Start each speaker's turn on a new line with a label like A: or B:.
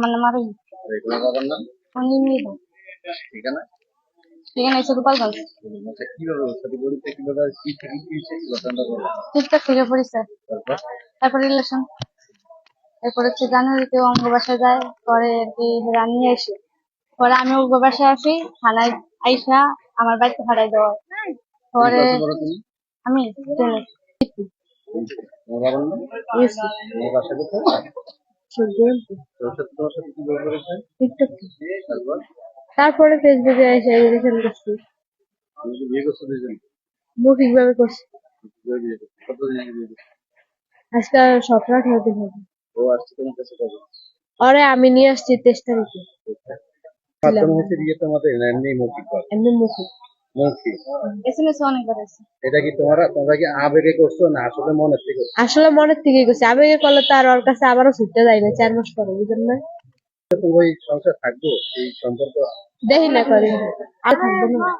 A: আমার নাম আরও
B: আর এগুলো বাবার নাম?
A: উনি মৃদু
B: ঠিকানা?
A: সেখানে এসে গোপালগঞ্জ
B: আচ্ছা কীভাবে সাথে বলতে কীভাবে কি থেকে কি হয়েছে ঘটনাটা বলো।
A: টিকটক থেকে পরিচয়
B: তারপর?
A: তারপর রিলেশন এরপর হচ্ছে জানুয়ারিতে অঙ্গ বাসায় যায় পরে আর কি আসে। পরে আমি অঙ্গ বাসায় আসি থানায় আইসা আমার বাড়িতে ভাড়াই দেওয়া পরে আমি
B: বাবার নাম? বাসা কোথায়? তারপর
A: তারপরে ফেসবুকে এসে রিলেশন করছি।
B: তুমি কি বিয়ে করছ। দুজন
A: মৌখিক ভাবে করছি আজকে সতেরো আঠারো দিন হবে।
B: ও আসছে তোমার কাছে কবে
A: ওরে আমি নিয়ে আসছি তেইশ তারিখে
B: এমনি মৌখিক। কর
A: এমনি মৌখিক
B: মৌখিক
A: এস এম এস অনেক করেছে
B: এটা কি তোমরা তোমরা কি আবেগে করছ না আসলে মনের থেকে?
A: আসলে মনের থেকে করছি। আবেগে করলে তো আর ওর কাছে আবারও ছুটতে যাই না চার মাস পরে বুঝলেন না?
B: এই সংসার থাকব? এই সম্পর্ক
A: দেখি না করি। আর থাকব না।